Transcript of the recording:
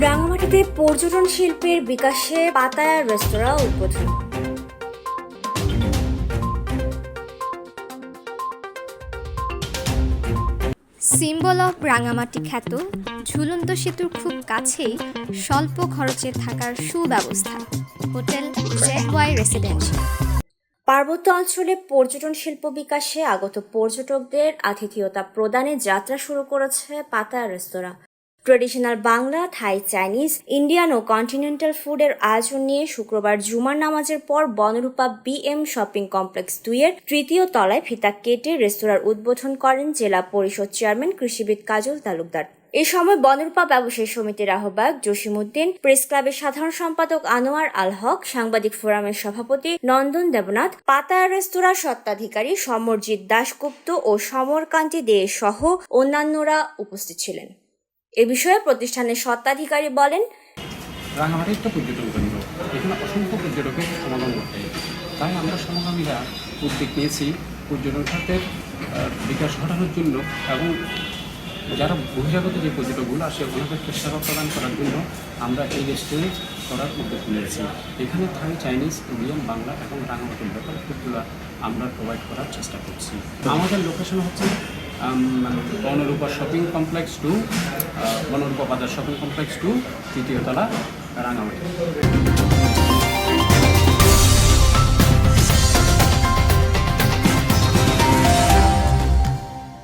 রাঙামাটিতে পর্যটন শিল্পের বিকাশে পাতায়া রেস্তোরাঁ উদ্বোধন সিম্বল অফ রাঙামাটি খ্যাত ঝুলন্ত সেতুর খুব কাছেই স্বল্প খরচে থাকার সুব্যবস্থা হোটেল জেড ওয়াই রেসিডেন্সিয়াল পার্বত্য অঞ্চলে পর্যটন শিল্প বিকাশে আগত পর্যটকদের আতিথেয়তা প্রদানে যাত্রা শুরু করেছে পাতায়া রেস্তোরাঁ। Traditional Bangla Thai Chinese Indian ও কন্টিনেন্টাল ফুডের আয়োজন নিয়ে শুক্রবার জুমার নামাজের পর বনরূপা বিএম শপিং কমপ্লেক্স দুইয়ের তৃতীয় তলায় ফিতা কেটে রেস্তোরাঁর উদ্বোধন করেন জেলা পরিষদ চেয়ারম্যান কৃষিবিদ কাজল তালুকদার। এ সময় বনরূপা ব্যবসায়ী সমিতির আহ্বায়ক জসিমউদ্দিন, প্রেস ক্লাবের সাধারণ সম্পাদক আনোয়ার আল হক, সাংবাদিক ফোরামের সভাপতি নন্দন দেবনাথ, পাতায়া রেস্তোরাঁর সত্ত্বাধিকারী সমরজিৎ দাশগুপ্ত ও সমরকান্তি দে সহ অন্যান্যরা উপস্থিত ছিলেন। এ বিষয়ে প্রতিষ্ঠানের সত্ত্বাধিকারী বলেন রাঙামাটি একটা পর্যটন কেন্দ্র। এখানে অসংখ্য পর্যটকের সমাগম ঘটে। তাই আমরা সমকামীরা উদ্যোগ নিয়েছি পর্যটন খাতের বিকাশ ঘটানোর জন্য এবং যারা বহিরাগত যে পর্যটকগুলো আসে ওনাদেরকে সেবা প্রদান করার জন্য আমরা এই রেস্টুরেন্ট করার উদ্যোগ নিয়েছি। এখানে থাই চাইনিজ ইন্ডিয়ান বাংলা এবং রাঙামাটির লোকাল ফুডগুলো আমরা প্রোভাইড করার চেষ্টা করছি। আমাদের লোকেশন হচ্ছে আম, Banarupa shopping complex two Banarupa বাজার শপিং কমপ্লেক্স টু তৃতীয়তলা রাঙামাটি।